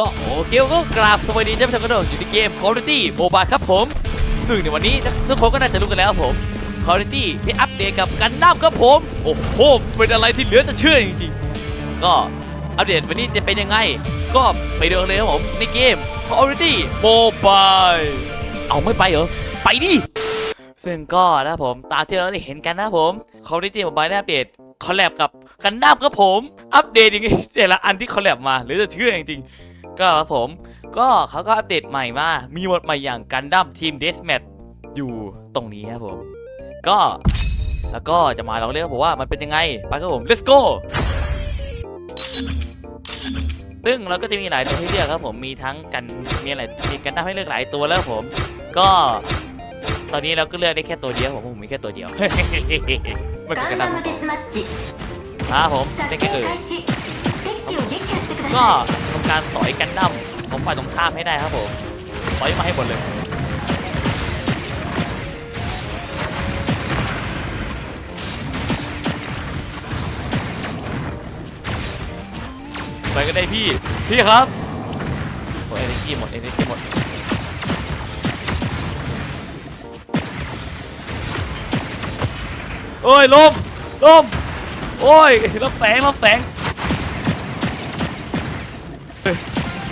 ก็โอเคก็กราบสวัสดีท่านผู้ชมกันด้วยอยู่ในเกม Call of Duty Mobile ครับผม ซึ่งในวันนี้ทุกคนก็น่าจะรู้กันแล้วผม Call of Duty ที่อัปเดตกับกันน้ำครับผม โอ้โหเป็นอะไรที่เหลือจะเชื่อจริงๆ ก็อัปเดตวันนี้จะเป็นยังไง ก็ไปดูกันเลยครับผม ในเกม Call of Duty Mobile เอาไม่ไปเหรอ ไปดิซึ่งก็นะครับผมตามที่เราได้เห็นกันนะครับผม Call of Duty Mobile ได้อัปเดตคอลแลบกับกันน้ำครับผม อัปเดตอย่างงี้แต่ละอันที่คอลแลบมาหรือจะเชื่อจริงๆ ก็ครับผม ก็เขาก็อัปเดตใหม่มา มีบทใหม่อย่างกันดั้มทีมเดสแมทอยู่ตรงนี้ครับผม ก็แล้วก็จะมาลองเล่นครับผมว่ามันเป็นยังไง ไปครับผม let's go ซึ่งเราก็จะมีหลายตัวให้เลือกครับผม มีทั้งกัน มีอะไรมีกันดั้มให้เลือกหลายตัวแล้วผม ก็ตอนนี้เราก็เลือกได้แค่ตัวเดียวผมผมมีแค่ตัวเดียวไม่เป็กันดั้มครับผมได้แค่เออก็ การสอยกันดั้มของฝ่ายตรงข้ามให้ได้ครับผมสอยมาให้หมดเลยไปก็ได้พี่ พี่ครับหมดเอเนจีหมดเอเนจีหมดโอ้ยลมลมโอ้ยรับแสงรับแสง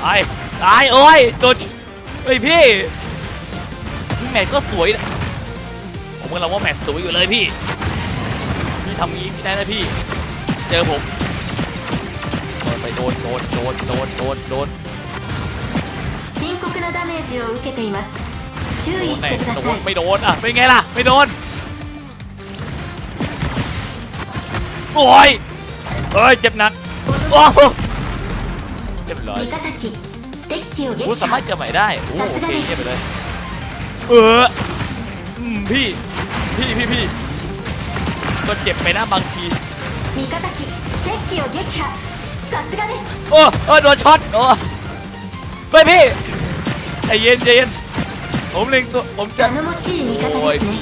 ตาย ตาย โอ้ยโดนเฮ้ยพี่แมทก็สวยนะผมกำลังว่าแมทสวยอยู่เลยพี่ พี่ทำงี้ไม่ได้นะพี่ เจอผมโดนไปโดนโดนโดนโดนโดนโดน い深刻なダメージを受けています注 โด 意 น し แน่ てくだ โด さ น い ไม่โดนอ่ะเป็นไงล่ะ ไม่โดน โอ้ยเฮ้ย เจ็บหนักโอ้ เรียบร้อยอ้สามารถเกิดใหม่ได้โอ้โอเคเยี่ยมไปเลย เออพี่ พี่พี่พี่ก็เจ็บไปนะบางทีโอ้เออโดนช็อตโอ้ไปพี่ใจเย็นใจเย็นผมเล็งตัวผมจะโอ้ยพี่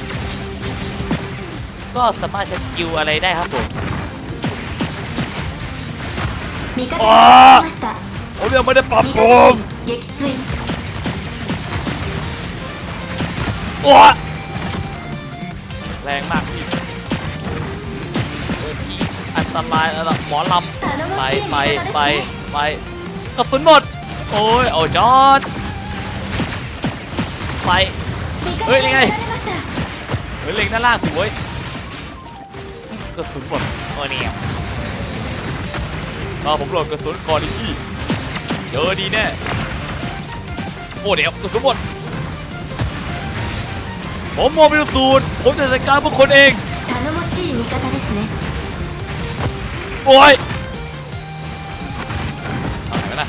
ก็สามารถใช้สกิลอะไรได้ครับผมโอ้ ผมยังไม่ได้ปรับปรุงโอ้แรงมากพี่เมื่อกี้อันตรายแล้วหมอลำไปไปไปไปกระสุนหมด โอ้ยโอ้จอดไปเฮ้ยยังไงเฮ้ยเล็งด้านล่างสวยกระสุนหมดโอ้เนี่ยรอผมโหลดกระสุนก่อนอีกที่ จอดีแน่โอ้เดี๋ยวตัวขบวนผมมองไปดูสูตรผมจะจัดการพวกคนเองโอ้ยไปนะ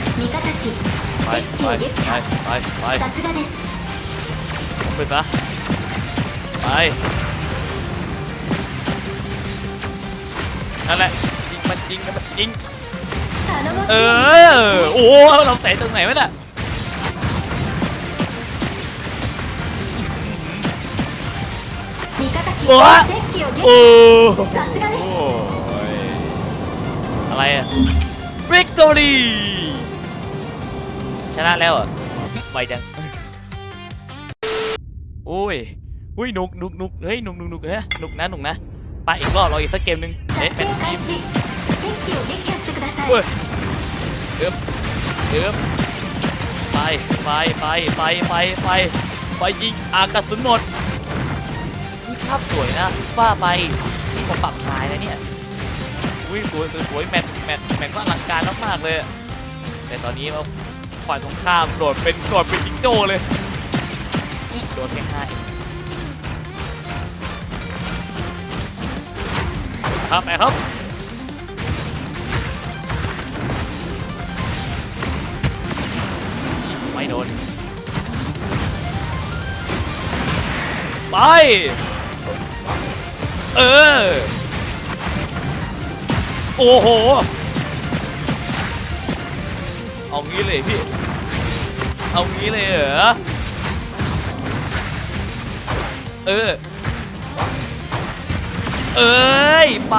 ไปไปไปไปไปไปไปไปนั่นแหละจริงมันจริงมันจริง 頼もし เอ い อ โอ้โหเราใส่ตรงไหนวะเนี่ย 味方機うわ敵機を撃 โอ้ 破さすがです โอ้ยอะไรอะ victory ชนะแล้วเหรอ่ะไวจัง โอ้ยอุ้ยหนุกหนุกหนุกเฮ้ยหนุกหนุกหนุกเฮ้ยหนุกนะหนุกนะไปอีกรอบรออีกสักเกมหนึ่ง 撮 เอ๊ะ 影 เป็นที 開 ม 始敵機を撃破してください เฮ้ยเ อิบเอิบไปไปไปไปไปไปไปยิงอากระสุนหมดภาพสวยนะว่าไปนี่ผมปรับท้ายนะเนี่ยอุ้ยสวยสวยสวยแมทแมทแมทก็อลังการมากๆเลย แต่ตอนนี้เราฝ่ายตรงข้ามโดดเป็นโดดเป็นจิงโจ้เลยโดนแค่ห้าครับไปครับ ไป เออ โอ้โห เอางี้เลยพี่ เอางี้เลยเหรอ เออ เอ้ย ไป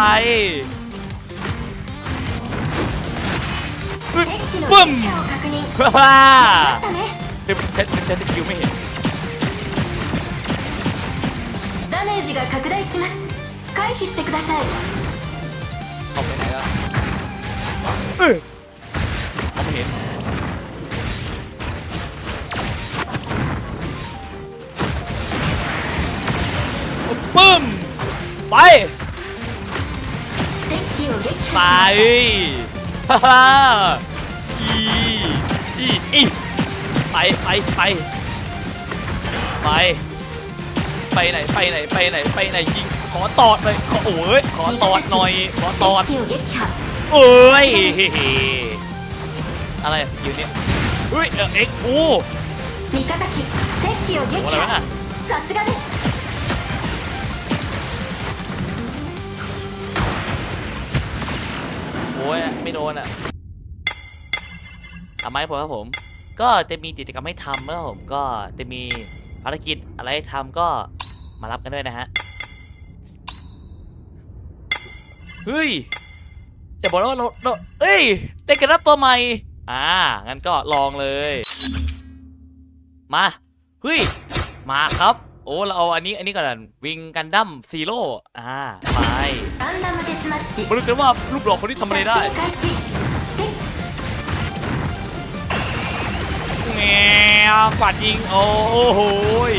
บึ้มบึ้มฮ่าฮ่าเพชรเพชรสกิลไม่เห็น メージが拡大します回避してください เอาไปไหนแล้วเออเอาไม่เห็นปึ้ม ไป 敵機を撃 ไป 破し ฮ่าฮ่าอีอีอีไปไปไปไป ไปไหนไปไหนไปไหนไปไหนยิงขอตอดเลยขอโอ้ยขอตอดหน่อยขอตอดเอ้ยอะไรสกิลเนี่ยเฮ้ยเอ็กโอ้อะไรวะนะโอ้ยไม่โดนอะทำไมผมครับผม ก็จะมีกิจกรรมให้ทำนะครับผมก็จะมีภารกิจอะไรให้ทำก็ มารับกันด้วยนะฮะ เฮ้ย อย่าบอกว่าเราเราเอ้ย ได้กระดับตัวใหม่ อ่า งั้นก็ลองเลย มา เฮ้ย มาครับ โอ้ เราเอาอันนี้ อันนี้ก่อนวิงกันดั้มซีโร่ อ่า ไปมาดูกันว่าลูกหลอกคนที่ทำอะไรได้แง่วาดยิง โอ้โห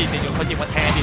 เดี๋ยวเขายิงมาแทนดิ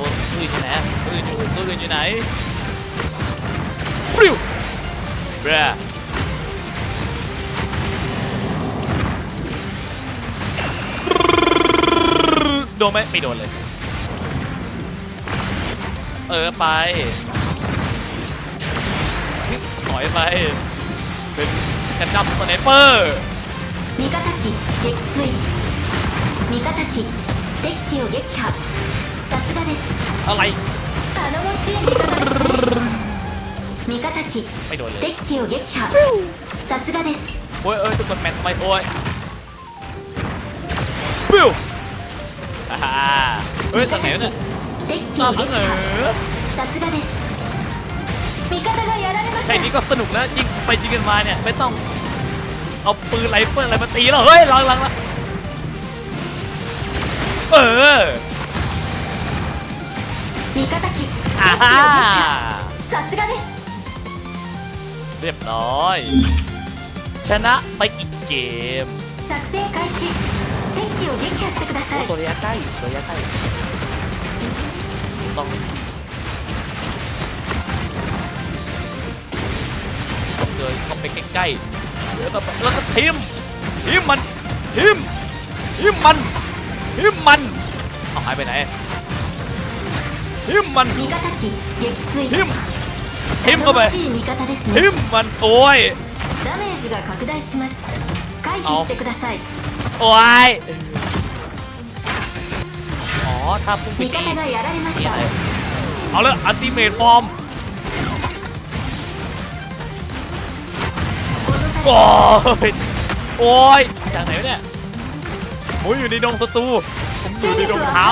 ตัวอื่นอยู่ไหนอะตัวอื่นอยู่ตัวอื่นอยู่ไหนปริวเบรโดนไหมไม่โดนเลย เออไปถอยไป เป็นกันดั้มสไนเปอร์ 味方機撃墜味方機敵機を撃破さすがです อะไร 頼もしい味方ですね味方機 ไม่โดนเลย 敵機を撃破さすがです โอ้ยเอ้ยทุกคนแมนทำไมโอ้ยปิ้วอ่าฮ่าเฮ้ยตอนไหนวะเนี่ย 敵機 ตอ を น 撃 หลังเหรอ 破さすがです味方がやられまし แค่ た นี้ก็สนุกแล้วยิงไปยิงกันมาเนี่ยไม่ต้องเอาปืนไรเฟิลอะไรมาตีแล้วเฮ้ยหลังหลังหลังเออ ฮ่า 破さすがです เรียบร้อย ชนะไปอีกเกม 作戦開始敵機を撃破してくださ โอ้ い ตัวระยะใกล้ตัวระยะใกล้ต้องต้องเดินเข้าไปใกล้ๆแล้วก็แล้วก็ทิมทิมมันทิมทิมมันทิมมันเอาหายไปไหน ทิมมันทิมทิมเข้าไปทิมมันโอ้ยเอาโอ้ยอ๋อถ้าพุ่งไปตีเอาเละอัลติเมทฟอร์มโอ้ยโอ้ยจากไหนเนี่ยผมอยู่ในดงศัตรูผมอยู่ในดงเท้า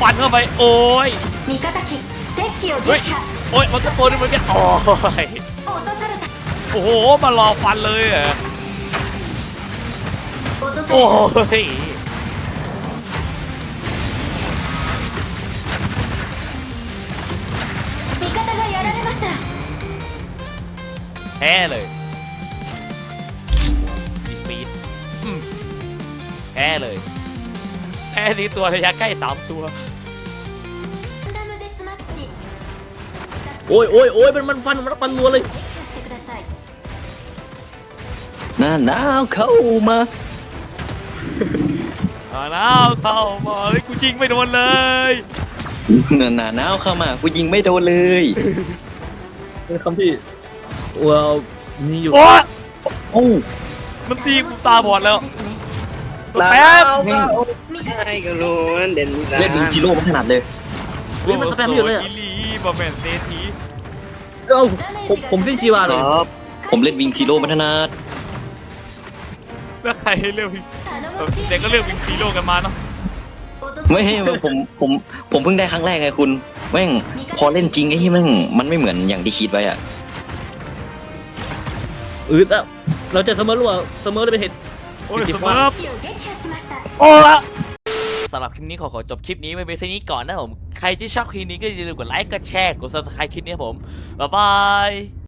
ฟันเข้าไปโอ้ยเฮ้ยโอ้ยมันก็ตัวนึงมันก็โอ้ยโอ้โหมารอฟันเลยอะโอ้ยแค่เลยมีดแค่เลย แค่นี้ตัวระยะใกล้สามตัว โอ้ยโอ้ยโอ้ยมันมันฟันมันฟันรัวเลยน้าหนาวเข้ามาอ่นาวเข้ามาเลยกูยิงไม่โดนเลยหนาหน้านาวเข้ามากูยิงไม่โดนเลยเป็นคำที่ว้าวมีอยู่โอ้โอ้มันตีกูตาบอดแล้ว แป๊บให้ก็รู้ว่าเด่นมีเล่นมีกิโร่ม่ถนัดเลย เฮ้ยมันสแปมอยู่เลยอะบอมแบนเซทีเอ้าผมผมสิ้นชีวาเลยผมเล่นวิงจิโร่มาถนัดแล้วใครให้เลือวิงเด็กก็เลือวิงซีโร่กันมาเนาะไม่ให้ผมผมผมเพิ่งได้ครั้งแรกไงคุณแม่งพอเล่นจริงไอ้ที่แม่งมันไม่เหมือนอย่างที่คิดไว้อะอืดอะเราจะเสมอหรือเปล่าเสมอเลยเป็นเหตุ โอ้ยสมาร์ทสำหรับคลิปนี้ขอขอจบคลิปนี้ไปเป็นเท่นี้ก่อนนะผม ใครที่ชอบคลิปนี้ก็อย่าลืมกดไลค์ กดแชร์ กดซับสไครต์คลิปนี้ผม บ๊ายบาย